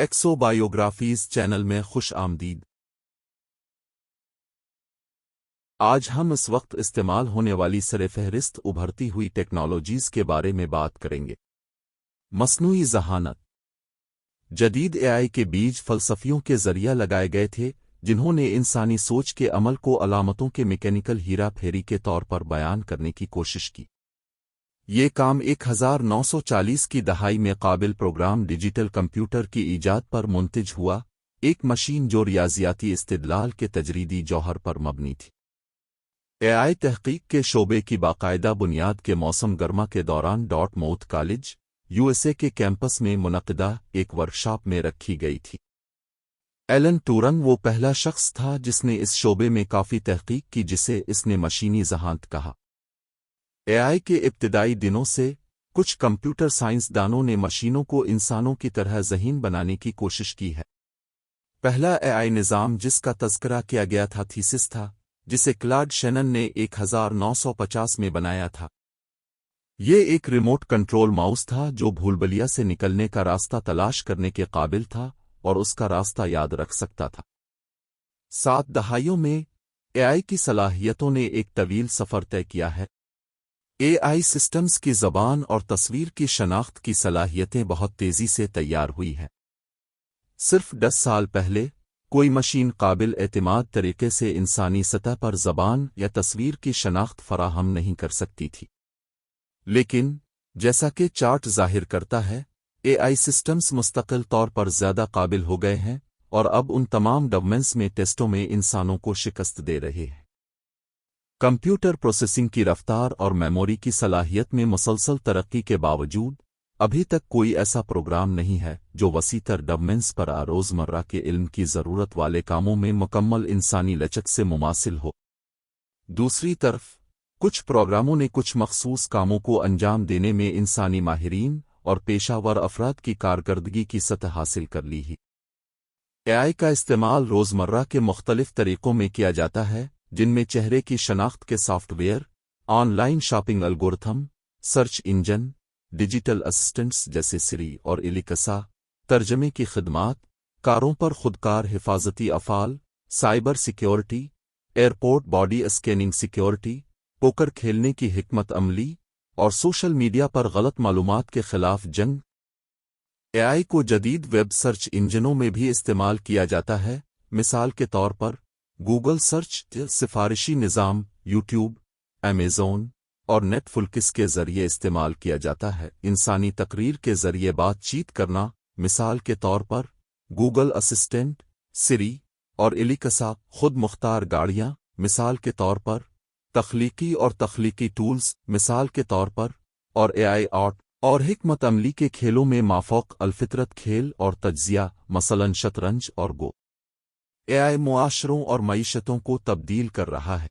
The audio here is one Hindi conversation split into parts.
एक्सोबायोग्राफीज चैनल में खुश आमदीद। आज हम इस वक्त इस्तेमाल होने वाली सरफहरिस्त उभरती हुई टेक्नोलॉजीज़ के बारे में बात करेंगे। मसनू जहानत। जदीद एआई के बीज फलसफियों के ज़रिया लगाए गए थे, जिन्होंने इंसानी सोच के अमल को अलामतों के मैकेनिकल हीरा फेरी के तौर पर बयान करने की कोशिश की। ये काम 1940 की दहाई में काबिल प्रोग्राम डिजिटल कंप्यूटर की ईजाद पर मुंतज हुआ, एक मशीन जो रियाजियाती इस्तदलाल के तजरीदी जौहर पर मबनी थी। एआई तहकीक के शोबे की बाकायदा बुनियाद के मौसम गर्मा के दौरान डॉट मौथ कॉलेज, यूएसए के कैंपस में मुनदा एक वर्कशॉप में रखी गई थी। एलन टूरंग वो पहला शख्स था जिसने इस शोबे में काफ़ी तहकीक की जिसे इसने मशीनी जहांत कहा। एआई के इब्तदाई दिनों से, कुछ कंप्यूटर साइंसदानों ने मशीनों को इंसानों की तरह जहीन बनाने की कोशिश की है। पहला एआई निज़ाम जिसका तस्करा किया गया था, थीसिस था, जिसे क्लाड शेनन ने 1950 में बनाया था। ये एक रिमोट कंट्रोल माउस था, जो भूलबलिया से निकलने का रास्ता तलाश करने के काबिल था और उसका रास्ता याद रख सकता था। सात दहाइयों में एआई की सलाहियतों ने एक तवील सफ़र तय किया है। एआई सिस्टम्स की जबान और तस्वीर की शनाख्त की सलाहियतें बहुत तेज़ी से तैयार हुई हैं। सिर्फ़ दस साल पहले, कोई मशीन काबिल एतमाद तरीके से इंसानी सतह पर जबान या तस्वीर की शनाख्त फराहम नहीं कर सकती थी। लेकिन, जैसा कि चार्ट ज़ाहिर करता है एआई सिस्टम्स मुस्तकिल तौर पर ज़्यादा काबिल हो गए हैं और अब उन तमाम डवमेंट्स में टेस्टों में इंसानों को शिकस्त दे रहे हैं। कंप्यूटर प्रोसेसिंग की रफ्तार और मेमोरी की सलाहियत में मुसलसल तरक्की के बावजूद, अभी तक कोई ऐसा प्रोग्राम नहीं है जो वसीतर डबमेंस पर रोज़मर्रा के इल्म की ज़रूरत वाले कामों में मुकम्मल इंसानी लचक से मुमासिल हो। दूसरी तरफ़, कुछ प्रोग्रामों ने कुछ मखसूस कामों को अंजाम देने में इंसानी माहरीन और पेशावर अफराद की कारकर्दगी की सतह हासिल कर ली ही। एआई का इस्तेमाल रोज़मर्रा के मुख्तलिफ़ तरीक़ों में किया जाता है जिनमें चेहरे की शनाख्त के software, online shopping algorithm search engine, digital assistants जैसे सिरी और इलिकसा, तर्जमे की खदमात, कारों पर खुदकार हिफाजती अफाल, cyber security, airport body scanning security, poker खेलने की हिकमत अमली, और सोशल मीडिया पर गलत मालूम के खिलाफ जंग। एआई को जदीद वेब सर्च इंजनों में भी इस्तेमाल किया जाता है, मिसाल के तौर पर गूगल सर्च सिफारिशी निज़ाम यूट्यूब अमेज़ोन और नेटफुल्किस के ज़रिए इस्तेमाल किया जाता है? इंसानी तकरीर के ज़रिए बातचीत करना, मिसाल के तौर पर गूगल असिस्टेंट सिरी और इलिकसा खुद मुख्तार गाड़ियाँ, मिसाल के तौर पर, तख्लीकी और तख्लीकी टूल्स मिसाल के तौर पर, और एआई आर्ट और हिकमत अमली के खेलों में माफोक अलफितरत खेल और तजिया मसलन शतरंज और गो। एआई मुआशरों और मीशतों को तब्दील कर रहा है।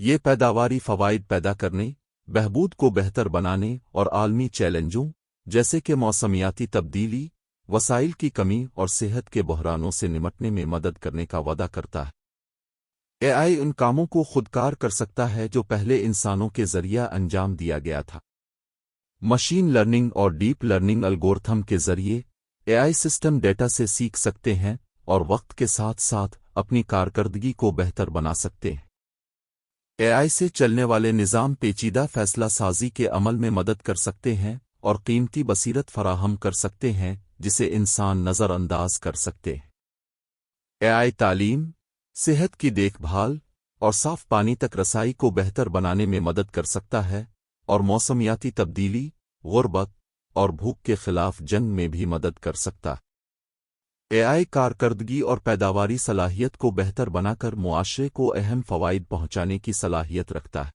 ये पैदावारी फवाइद पैदा करने, बहबूद को बेहतर बनाने और आलमी चैलेंजों, जैसे कि मौसमियाती तब्दीली, वसाइल की कमी और सेहत के बहरानों से निमटने में मदद करने का वादा करता है। एआई उन कामों को खुदकार कर सकता है जो पहले इंसानों के ज़रिया अंजाम दिया गया था। मशीन लर्निंग और डीप लर्निंग अलगोरथम के ज़रिए एआई सिस्टम डेटा से सीख सकते हैं और वक्त के साथ साथ अपनी कारकर्दगी को बेहतर बना सकते हैं। एआई से चलने वाले निज़ाम पेचीदा फैसला साजी के अमल में मदद कर सकते हैं और कीमती बसीरत फराहम कर सकते हैं, जिसे इंसान नज़रअंदाज कर सकते हैं। एआई तालीम, सेहत की देखभाल और साफ़ पानी तक रसाई को बेहतर बनाने में मदद कर सकता है और मौसमियाती तब्दीली, गुर्बत और भूख के खिलाफ जंग में भी मदद कर सकता है। एआई कारकर्दगी और पैदावारी सलाहियत को बेहतर बनाकर मुआशरे को अहम फवाइद पहुँचाने की सलाहियत रखता है।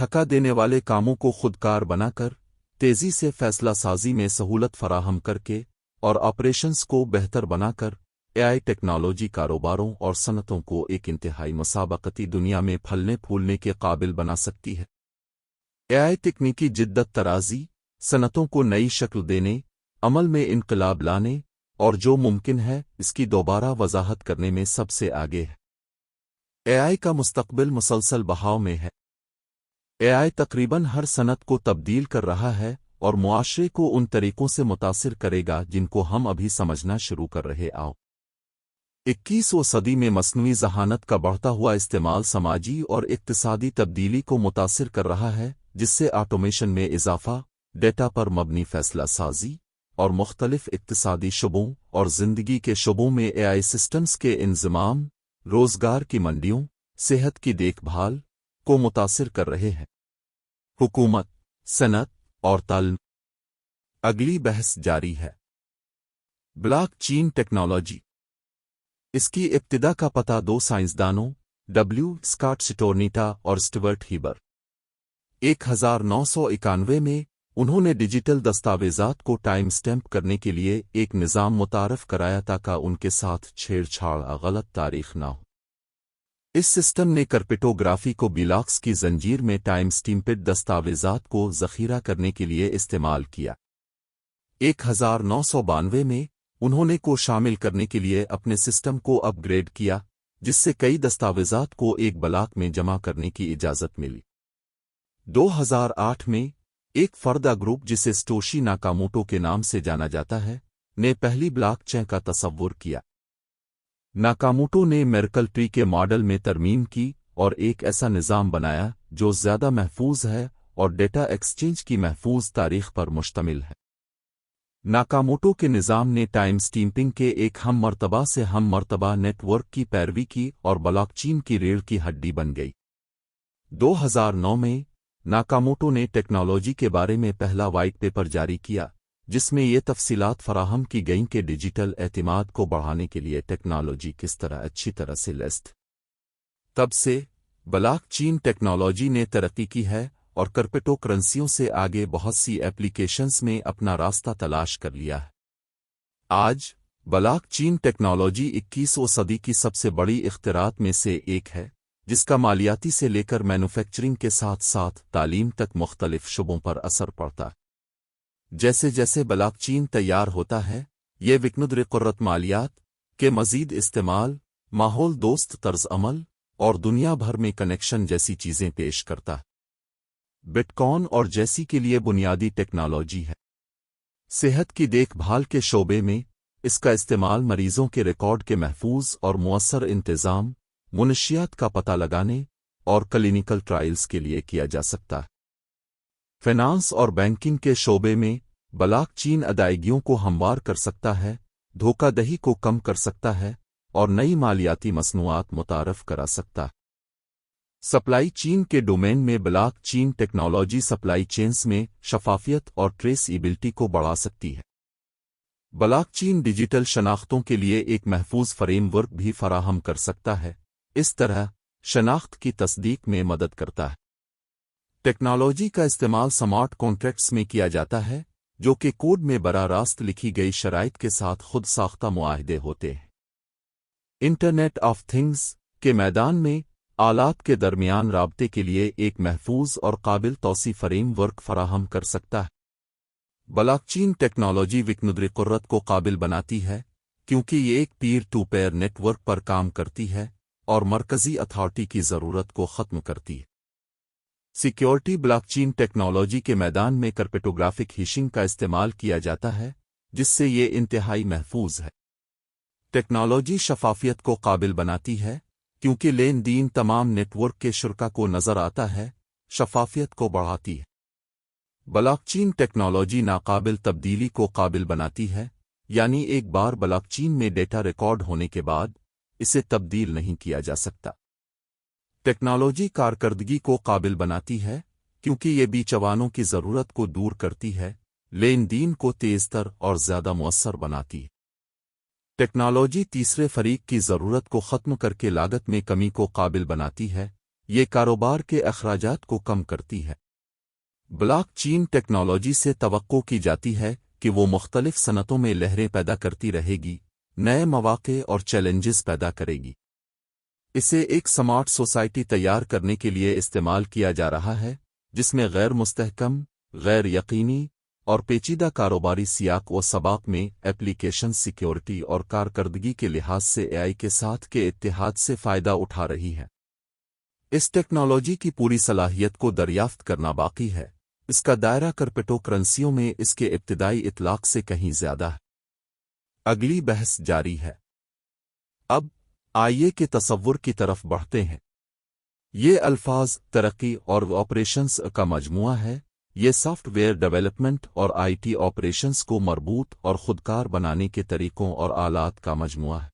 थका देने वाले कामों को खुदकार बनाकर, तेज़ी से फैसला साजी में सहूलत फराहम करके और ऑपरेशंस को बेहतर बनाकर, एआई टेक्नोलॉजी कारोबारों और सनतों को एक इंतहाई मसाबकती दुनिया में फलने फूलने के काबिल बना सकती है। एआई तकनीकी जिद्दत तराजी, सनतों को नई शक्ल देने, अमल में इनकलाब लाने और जो मुमकिन है, इसकी दोबारा वजाहत करने में सबसे आगे है। एआई का मुस्तकबिल मुसलसल बहाव में है। एआई तकरीबन हर सनत को तब्दील कर रहा है और मुआशरे को उन तरीकों से मुतासर करेगा जिनको हम अभी समझना शुरू कर रहे आओ। इक्कीसवीं सदी में मसनू जहानत का बढ़ता हुआ इस्तेमाल समाजी और इकतसादी तब्दीली को मुतासर कर रहा है, जिससे ऑटोमेशन में इजाफा, डेटा पर मबनी फैसला साजी। और मुख्तलिफ़ इकतसादी शुबों और ज़िंदगी के शुबों में ए आई सिस्टम्स के इंजमाम, रोज़गार की मंडियों, सेहत की देखभाल को मुतासर कर रहे हैं। हुकूमत, सनत और ताल अगली बहस जारी है। ब्लॉक चीन टेक्नोलॉजी। इसकी इब्तदा का पता दो साइंसदानों डब्ल्यू स्काट सिटोर्नीटा और स्टवर्ट हीबर एक हज़ार नौ सौ इक्यानवे में उन्होंने डिजिटल दस्तावेजात को टाइम स्टैम्प करने के लिए एक निज़ाम मुतारफ कराया ताकि उनके साथ छेड़छाड़ गलत तारीख न हो। इस सिस्टम ने करपिटोग्राफी को बिलॉक्स की जंजीर में टाइम स्टीम्पिड दस्तावेजात को जखीरा करने के लिए इस्तेमाल किया। एक हज़ार नौ सौ बानवे में उन्होंने को शामिल करने के लिए अपने सिस्टम को अपग्रेड किया, जिससे कई दस्तावेजात को एक ब्लाक में जमा करने की इजाज़त मिली। 2008 में एक फर्दा ग्रुप जिसे स्टोशी नाकामोटो के नाम से जाना जाता है, ने पहली ब्लॉक चें का तस्वुर किया। नाकामोटो ने मेरकल ट्री के मॉडल में तरमीम की और एक ऐसा निज़ाम बनाया जो ज़्यादा महफूज है और डेटा एक्सचेंज की महफूज तारीख पर मुश्तमिल है। नाकामोटो के निज़ाम ने टाइम स्टीम्पिंग के एक हम मरतबा से हम मरतबा नेटवर्क की पैरवी की और ब्लॉकचीन की रेल की हड्डी बन गई। 2009 में नाकामोटो ने टेक्नोलॉजी के बारे में पहला वाइट पेपर जारी किया, जिसमें ये तफसीलात फराहम की गईं कि डिजिटल एतमाद को बढ़ाने के लिए टेक्नोलॉजी किस तरह अच्छी तरह से लेस्ट तब से, ब्लॉक चीन टेक्नोलॉजी ने तरक्की की है और करपेटो करेंसियों से आगे बहुत सी एप्लीकेशंस में अपना रास्ता तलाश कर लिया है। आज, ब्लॉक चीन टेक्नोलॉजी इक्कीसवीं सदी की सबसे बड़ी इख्तरात में से एक है। जिसका मालियाती से लेकर मैन्युफैक्चरिंग के साथ साथ तालीम तक मुख्तलिफ़ शुबों पर असर पड़ता है। जैसे जैसे ब्लॉकचीन तैयार होता है, ये विकनुद्र मालियात के मजीद इस्तेमाल, माहौल दोस्त तर्ज अमल और दुनिया भर में कनेक्शन जैसी चीज़ें पेश करता है। बिटकॉन और जैसी के लिए बुनियादी टेक्नोलॉजी है। सेहत की देखभाल के शोबे में इसका इस्तेमाल मरीजों के रिकॉर्ड के महफूज और मुअसर इंतज़ाम मुनशियात का पता लगाने और क्लिनिकल ट्रायल्स के लिए किया जा सकता। है फाइनेंस और बैंकिंग के शोबे में बलाक चीन अदायगियों को हमवार कर सकता है धोखादही को कम कर सकता है और नई मालियाती मसनूआत मुतारफ करा सकता। है सप्लाई चीन के डोमेन में ब्लॉक चीन टेक्नोलॉजी सप्लाई चेन्स में शफाफियत और ट्रेसिबिलिटी को बढ़ा सकती है। ब्लॉक चीन डिजिटल शनाख्तों के लिए एक महफूज फ्रेमवर्क भी फराहम कर सकता है। इस तरह शनाख्त की तस्दीक में मदद करता है। टेक्नोलॉजी का इस्तेमाल स्मार्ट कॉन्ट्रैक्ट्स में किया जाता है, जो कि कोड में बरा रास्त लिखी गई शराइत के साथ खुद साख्ता मुआहदे होते हैं। इंटरनेट ऑफ़ थिंग्स के मैदान में आलात के दरमियान रबते के लिए एक महफूज और काबिल तोसी फ्रेम वर्क फराहम कर सकता है। ब्लॉकचीन टेक्नोलॉजी विकनुद्र को काबिल बनाती है, क्योंकि ये एक पीर टू पेयर नेटवर्क पर काम करती है और मरकजी अथॉरिटी की ज़रूरत को ख़त्म करती है। सिक्योरिटी ब्लॉकचेन टेक्नोलॉजी के मैदान में कर्पेटोग्राफिक हिशिंग का इस्तेमाल किया जाता है, जिससे ये इंतहाई महफूज है। टेक्नोलॉजी शफाफियत को काबिल बनाती है, क्योंकि लेन देन तमाम नेटवर्क के शुरा को नज़र आता है, शफाफियत को बढ़ाती है। ब्लॉकचेन टेक्नोलॉजी नाकाबिल तब्दीली को काबिल बनाती है, यानी एक बार ब्लॉकचेन में डेटा रिकॉर्ड होने के बाद इसे तब्दील नहीं किया जा सकता। टेक्नोलॉजी कारकर्दगी को काबिल बनाती है, क्योंकि ये बीचवानों की ज़रूरत को दूर करती है लेन देन को तेजतर और ज़्यादा मौसर बनाती है। टेक्नोलॉजी तीसरे फरीक की ज़रूरत को ख़त्म करके लागत में कमी को काबिल बनाती है, ये कारोबार के अखराज को कम करती है। ब्लॉक चीन टेक्नोलॉजी से तो की जाती है कि वो मुख्तलिफ़ सनतों में लहरें पैदा करती रहेगी नए मौाक़े और चैलेंजेस पैदा करेगी। इसे एक स्मार्ट सोसाइटी तैयार करने के लिए इस्तेमाल किया जा रहा है, जिसमें गैर मुस्तहकम, गैर यकीनी और पेचीदा कारोबारी सियाक व सबाक में एप्लीकेशन सिक्योरिटी और कारकर्दगी के लिहाज से एआई के साथ के इतिहाद से फ़ायदा उठा रही है। इस टेक्नोलॉजी की पूरी सलाहियत को दरियाफ्त करना बाकी है। इसका दायरा करपेटो में इसके इब्तदाई इतलाक से कहीं ज़्यादा है। अगली बहस जारी है। अब आइए के तस्वुर की तरफ़ बढ़ते हैं। ये अल्फाज तरक्की और ऑपरेशंस का मजमुआ है। ये सॉफ्टवेयर डेवलपमेंट और आईटी ऑपरेशंस को मरबूत और खुदकार बनाने के तरीकों और आलात का मजमुआ है।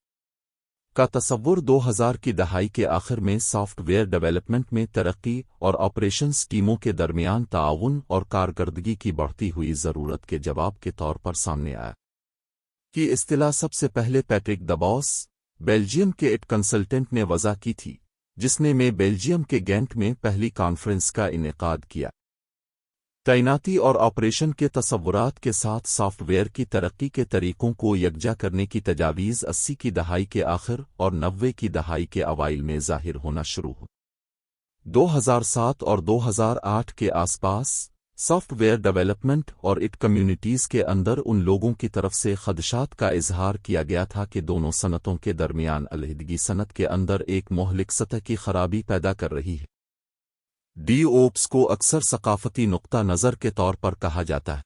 का तस्वुर 2000 की दहाई के आखिर में सॉफ्टवेयर डेवलपमेंट में तरक्की और ऑपरेशंस टीमों के दरमियान ताउन और कारकर्दगी की बढ़ती हुई ज़रूरत के जवाब के तौर पर सामने आया। कि इस्तिला सबसे पहले पैट्रिक दबॉस, बेल्जियम के एक कंसल्टेंट ने वजह की थी, जिसने में बेल्जियम के गेंट में पहली कॉन्फ्रेंस का इनका किया। तैनाती और ऑपरेशन के तस्वुरात के साथ सॉफ्टवेयर की तरक्की के तरीकों को यकजा करने की तजावीज़ अस्सी की दहाई के आखिर और नब्बे की दहाई के अवाइल में ज़ाहिर होना शुरू हो 2007 और 2008 के आसपास सॉफ्टवेयर डेवलपमेंट और इट कम्युनिटीज़ के अंदर उन लोगों की तरफ़ से खदशात का इजहार किया गया था कि दोनों सनतों के दरमियान अलहदगी सनत के अंदर एक मोहलिक सतह की खराबी पैदा कर रही है। डी ओप्स को अक्सर सकाफती नुक्ता नज़र के तौर पर कहा जाता है।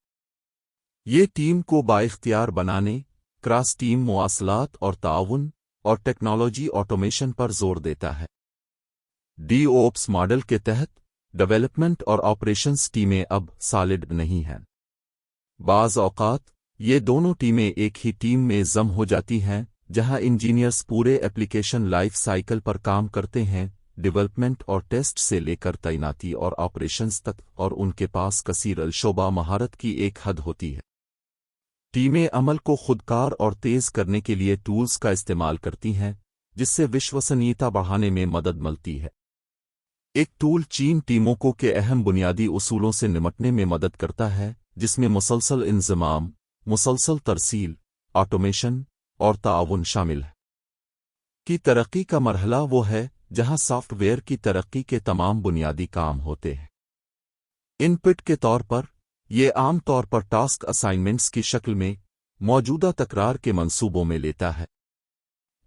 ये टीम को बाइख्तियार बनाने, क्रॉस टीम मवासलात और ताउन और टेक्नोलॉजी ऑटोमेशन पर ज़ोर देता है। डी ओप्स मॉडल के तहत डेवलपमेंट और ऑपरेशंस टीमें अब सॉलिड नहीं हैं। बाज़ औकात, ये दोनों टीमें एक ही टीम में जम हो जाती हैं, जहाँ इंजीनियर्स पूरे एप्लीकेशन लाइफ साइकिल पर काम करते हैं डेवलपमेंट और टेस्ट से लेकर तैनाती और ऑपरेशंस तक, और उनके पास कसीर शोबा महारत की एक हद होती है। टीमें अमल को खुदकार और तेज करने के लिए टूल्स का इस्तेमाल करती हैं, जिससे विश्वसनीयता बढ़ाने में मदद मिलती है। एक टूल चीन टीमों को के अहम बुनियादी उसूलों से निमटने में मदद करता है, जिसमें मुसलसल इंजमाम, मुसलसल तरसील, ऑटोमेशन और ताउन शामिल है। की तरक्की का मरहला वो है, जहाँ सॉफ्टवेयर की तरक्की के तमाम बुनियादी काम होते हैं। इनपुट के तौर पर, ये आम तौर पर टास्क असाइनमेंट्स की शक्ल में, मौजूदा तकरार के मंसूबों में लेता है।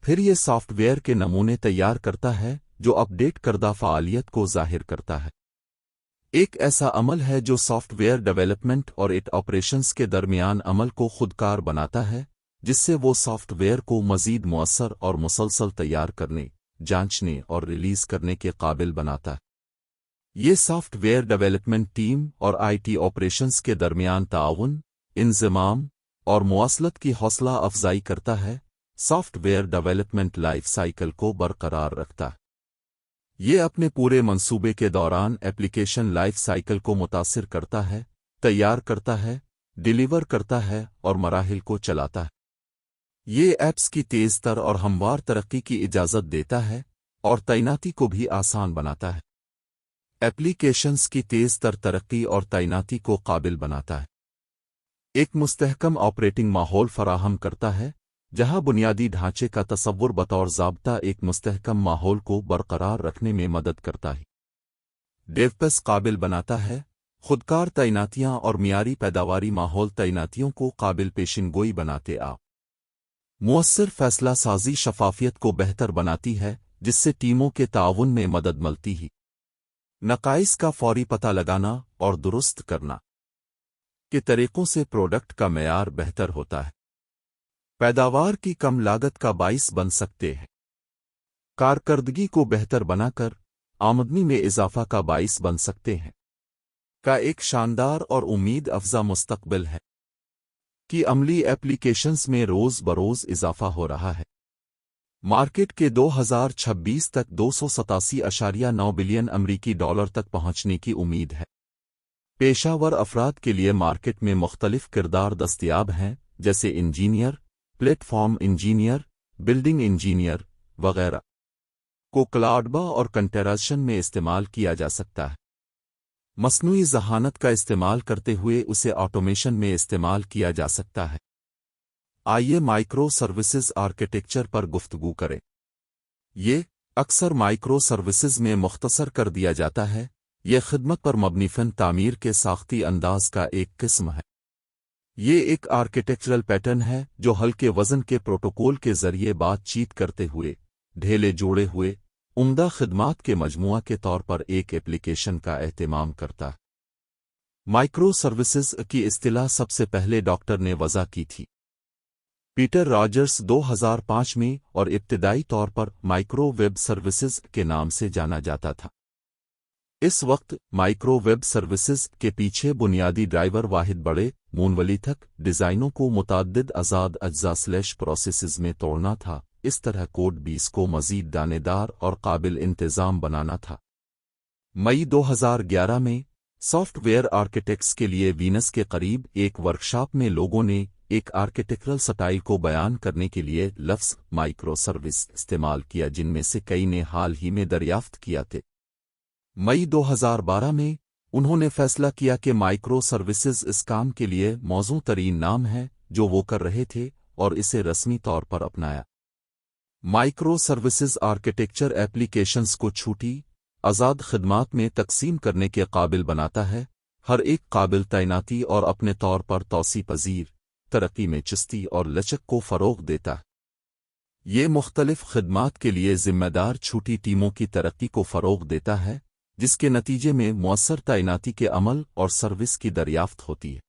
फिर ये सॉफ्टवेयर के नमूने तैयार करता है जो अपडेट करदा फ़ालियत को ज़ाहिर करता है। एक ऐसा अमल है जो सॉफ्टवेयर डेवलपमेंट और इट ऑपरेशंस के दरमियान अमल को खुदकार बनाता है, जिससे वो सॉफ्टवेयर को मजीद मौसर और मुसलसल तैयार करने, जांचने और रिलीज़ करने के काबिल बनाता है। ये सॉफ्टवेयर डेवलपमेंट टीम और आईटी ऑपरेशंस के दरमियान ताउन, इंजमाम और मवासलत की हौसला अफजाई करता है, सॉफ्टवेयर डेवलपमेंट लाइफ साइकिल को बरकरार रखता है। ये अपने पूरे मंसूबे के दौरान एप्लीकेशन लाइफ साइकिल को मुतासर करता है, तैयार करता है, डिलीवर करता है और मराहल को चलाता है। ये ऐप्स की तेज तर और हमवार तरक्की की इजाज़त देता है और तैनाती को भी आसान बनाता है। एप्लीकेशंस की तेज तर तरक्की और तैनाती को काबिल बनाता है। एक मुस्तहकम ऑपरेटिंग माहौल फराहम करता है जहाँ बुनियादी ढांचे का तस्वुर बतौर जबता एक मुस्तहकम माहौल को बरकरार रखने में मदद करता है। डेवपस काबिल बनाता है, खुदकार तैनातियाँ और मियारी पैदावारी माहौल तैनातियों को काबिल पेशिन गोई बनाते आप मुअसर फैसला साजी शफाफियत को बेहतर बनाती है, जिससे टीमों के ताउन में मदद मिलती ही। नकाइस का फौरी पता लगाना और दुरुस्त करना। के तरीकों से प्रोडक्ट का मैार बेहतर होता है। पैदावार की कम लागत का बाइस बन सकते हैं। कारकर्दगी को बेहतर बनाकर आमदनी में इजाफा का बाइस बन सकते हैं। का एक शानदार और उम्मीद अफजा मुस्तकबिल है कि अमली एप्लीकेशंस में रोज बरोज इजाफा हो रहा है। मार्केट के 2026 तक दो सौ सतासी अशारिया नौ बिलियन अमरीकी डॉलर तक पहुँचने की उम्मीद है। पेशावर अफराद के लिए मार्केट में मुख्तलिफ़ किरदार दस्तियाब हैं, जैसे engineer platform engineer, building engineer वगैरह को क्लाउडबा और कंटेराशन में इस्तेमाल किया जा सकता है। मसनू जहानत का इस्तेमाल करते हुए उसे ऑटोमेशन में इस्तेमाल किया जा सकता है। आइए माइक्रो सर्विसेज़ आर्किटेक्चर पर गुफ्तगू करें। ये अक्सर माइक्रो सर्विसेज़ में मुख्तसर कर दिया जाता है। यह खिदमत पर मबनी फन तामीर के साख्ती अंदाज का एक किस्म है। ये एक आर्किटेक्चरल पैटर्न है, जो हल्के वज़न के प्रोटोकॉल के ज़रिए बातचीत करते हुए, ढेले जोड़े हुए, उम्दा खदमात के मजमुआ के तौर पर एक एप्लीकेशन का एहतमाम करता। माइक्रो सर्विसेज़ की इस्तिला सबसे पहले डॉक्टर ने वजह की थी। पीटर रॉजर्स 2005 में और इब्तदाई तौर पर माइक्रो वेब सर्विसेज़ के नाम से जाना जाता था। इस वक्त माइक्रो वेब सर्विसेज़ के पीछे बुनियादी ड्राइवर वाहिद बड़े मूनवली मूनवलीथक, डिज़ाइनों को मुतद आज़ाद अज्जा स्लैश प्रोसेस में तोड़ना था। इस तरह कोड बीस को मजीद दानेदार और काबिल इंतज़ाम बनाना था। मई 2011 में सॉफ्टवेयर आर्किटेक्ट्स के लिए वीनस के करीब एक वर्कशॉप में लोगों ने एक आर्किटेक्चरल स्टाइल को बयान करने के लिए लफ्स माइक्रो सर्विस इस्तेमाल किया, जिनमें से कई ने हाल ही में दरियाफ्त किया थे। मई 2012 में उन्होंने फैसला किया कि माइक्रो सर्विसेज़ इस काम के लिए मौजू तरीन नाम है, जो वो कर रहे थे और इसे रस्मी तौर पर अपनाया। माइक्रो सर्विसेज़ आर्किटेक्चर एप्लीकेशंस को छूटी, आज़ाद खदमात में तकसीम करने के काबिल बनाता है, हर एक काबिल तैनाती और अपने तौर पर तोसी पजीर, तरक्की में चस्ती और लचक को फ़रोग देता है। ये मुख्तलिफ़ खदमात के लिए जिम्मेदार छूटी टीमों की तरक्की को फ़रोग देता है जिसके नतीजे में मौसर तैनाती के अमल और सर्विस की दरियाफ्त होती है।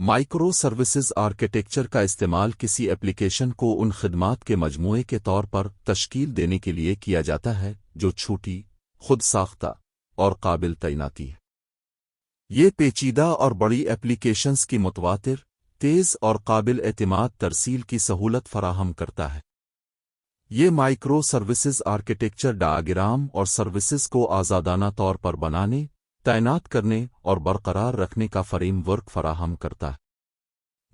माइक्रो सर्विसेज़ आर्किटेक्चर का इस्तेमाल किसी एप्लीकेशन को उन खदमात के मजमूए के तौर पर तश्कील देने के लिए किया जाता है, जो छूटी, खुद साख्ता और काबिल तैनाती है। ये पेचीदा और बड़ी एप्लीकेशंस की मुतवातिर, तेज़ और काबिल एतमाद तरसील की सहूलत फराहम करता है। ये माइक्रो सर्विसेज़ आर्किटेक्चर डायग्राम और सर्विसेज़ को आज़ादाना तौर पर बनाने, तैनात करने और बरकरार रखने का फ्रेमवर्क फराहम करता है।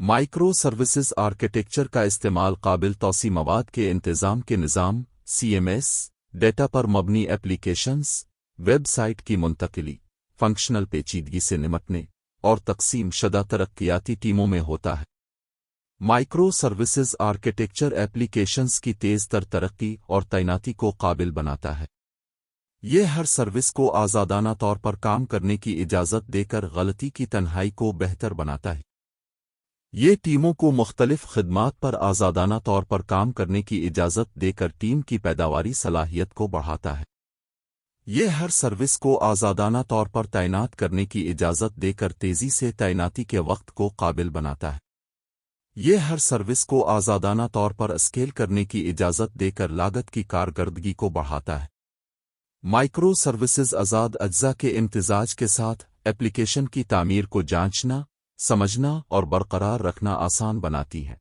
माइक्रो सर्विसेज़ आर्किटेक्चर का इस्तेमाल काबिल तोसी मवाद के इंतज़ाम के निज़ाम, सीएमएस, डेटा पर मबनी एप्लीकेशंस, वेबसाइट की मुंतकली, फंक्शनल पेचीदगी से निमटने और तकसीम शदा तरक्याती टीमों में होता है। माइक्रो सर्विसेज़ आर्किटेक्चर एप्लीकेशंस की तेज़ तर तरक्की और तैनाती को काबिल बनाता है। ये हर सर्विस को आज़ादाना तौर पर काम करने की इजाज़त देकर गलती की तन्हाई को बेहतर बनाता है। ये टीमों को मुख्तलिफ़ खदमात पर आज़ादाना तौर पर काम करने की इजाज़त देकर टीम की पैदावारी सलाहियत को बढ़ाता है। ये हर सर्विस को आज़ादाना तौर पर तैनात करने की इजाज़त देकर तेज़ी से तैनाती के वक्त को काबिल बनाता है। ये हर सर्विस को आज़ादाना तौर पर स्केल करने की इजाज़त देकर लागत की कारकर्दगी को बढ़ाता है। माइक्रो सर्विसेज़ आज़ाद अज्जा के इम्तजाज के साथ एप्लीकेशन की तामीर को जांचना, समझना और बरकरार रखना आसान बनाती है।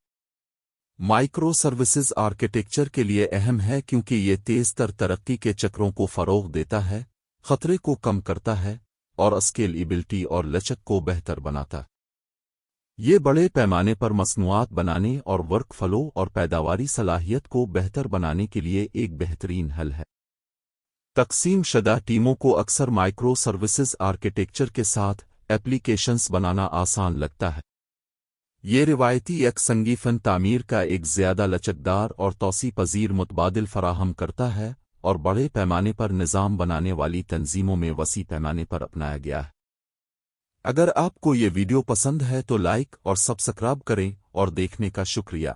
माइक्रो सर्विसेज़ आर्किटेक्चर के लिए अहम है क्योंकि ये तेज़ तर तरक्की के चक्रों को फ़रोग देता है, ख़तरे को कम करता है और स्केलेबिलिटी और लचक को बेहतर बनाता है। ये बड़े पैमाने पर मसनूआत बनाने और वर्क फलो और पैदावारी सलाहियत को बेहतर बनाने के लिए एक बेहतरीन हल है। तकसीम शदा टीमों को अक्सर माइक्रो सर्विसेज़ आर्किटेक्चर के साथ एप्लीकेशंस बनाना आसान लगता है। ये रिवायती एक फ़न तामीर का एक ज़्यादा लचकदार और तोसी पजीर मुतबादल फराहम करता है और बड़े पैमाने पर निज़ाम बनाने वाली तंजीमों में वसी पैमाने पर अपनाया गया है। अगर आपको ये वीडियो पसंद है तो लाइक और सब्सक्राइब करें और देखने का शुक्रिया।